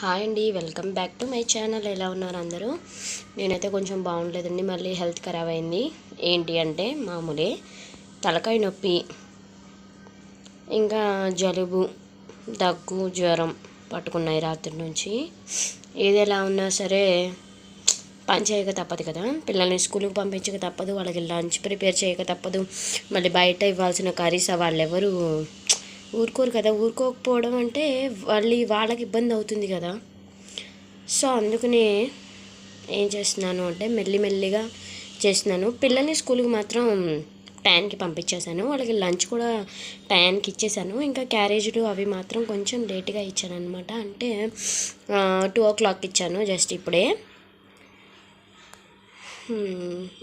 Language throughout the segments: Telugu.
హాయ్ అండి welcome back to my channel. ఎలా ఉన్నారు అందరూ? నేనైతే కొంచెం బాగుండలేదండి మళ్ళీ హెల్త్ ఖరాబ్ అయింది. ఏంటి అంటే మామూలే తలకాయ నొప్పి ఇంకా జలుబు దగ్గు జ్వరం పట్టుకున్నాయి రాత్రి నుంచి. ఏది ఎలా ఉన్నా సరే పని చేయక తప్పదు కదా. పిల్లల్ని స్కూల్కి పంపించక తప్పదు వాళ్ళకి లంచ్ ప్రిపేర్ చేయక తప్పదు. మళ్ళీ బయట ఇవ్వాల్సిన కర్రీస్ వాళ్ళు ఎవరు ఊరుకోరు కదా. ఊరుకోకపోవడం అంటే మళ్ళీ వాళ్ళకి ఇబ్బంది అవుతుంది కదా. సో అందుకనే ఏం చేస్తున్నాను అంటే మెల్లి మెల్లిగా చేస్తున్నాను. పిల్లల్ని స్కూల్కి మాత్రం టైంకి పంపించేశాను. వాళ్ళకి లంచ్ కూడా టైంకి ఇచ్చేసాను ఇంకా క్యారేజీలు అవి మాత్రం కొంచెం లేట్గా ఇచ్చాను అనమాట అంటే టూ ఓ క్లాక్ ఇచ్చాను జస్ట్ ఇప్పుడే.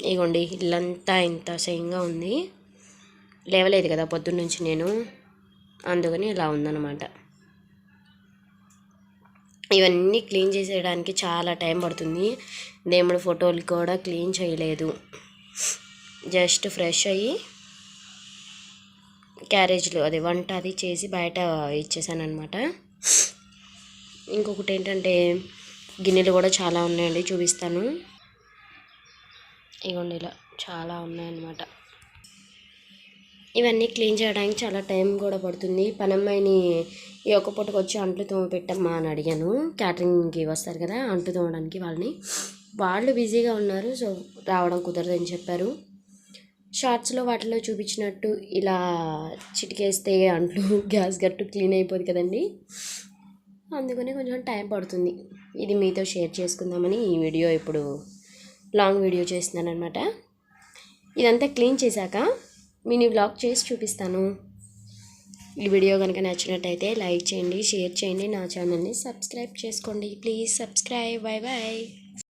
ఇగోండి ఇల్లంతా ఇంత సేయంగా ఉంది. లేవలేదు కదా పొద్దున్న నుంచి నేను. అందుకని ఇలా ఉందన్నమాట. ఇవన్నీ క్లీన్ చేసేయడానికి చాలా టైం పడుతుంది. దేవుడి ఫోటోలు కూడా క్లీన్ చేయలేదు. జస్ట్ ఫ్రెష్ అయ్యి క్యారేజ్లో అది వంట అది చేసి బయట ఇచ్చేసానమాట ఇంకొకటి ఏంటంటే గిన్నెలు కూడా చాలా ఉన్నాయండి చూపిస్తాను. ఇగోండి ఇలా చాలా ఉన్నాయన్నమాట. ఇవన్నీ క్లీన్ చేయడానికి చాలా టైం కూడా పడుతుంది. పనమ్మాయిని ఈ ఒక్క పూటకు వచ్చి అంట్లు తోమ పెట్టమ్మా అని అడిగాను. క్యాటరింగ్కి వస్తారు కదా అంట్లు తోమడానికి వాళ్ళని. వాళ్ళు బిజీగా ఉన్నారు సో రావడం కుదరదని చెప్పారు. షార్ట్స్లో వాటిలో చూపించినట్టు ఇలా చిటికేస్తే అంట్లు గ్యాస్ గట్టు క్లీన్ అయిపోదు కదండి. అందుకని కొంచెం టైం పడుతుంది. ఇది మీతో షేర్ చేసుకుందామని ఈ వీడియో ఇప్పుడు లాంగ్ వీడియో చేస్తున్నాను అనమాట ఇదంతా క్లీన్ చేశాక మినీ బ్లాగ్ చేసి చూపిస్తాను. ఈ వీడియో కనుక నచ్చినట్టయితే లైక్ చేయండి షేర్ చేయండి నా ఛానల్ని సబ్స్క్రైబ్ చేసుకోండి. Please subscribe bye bye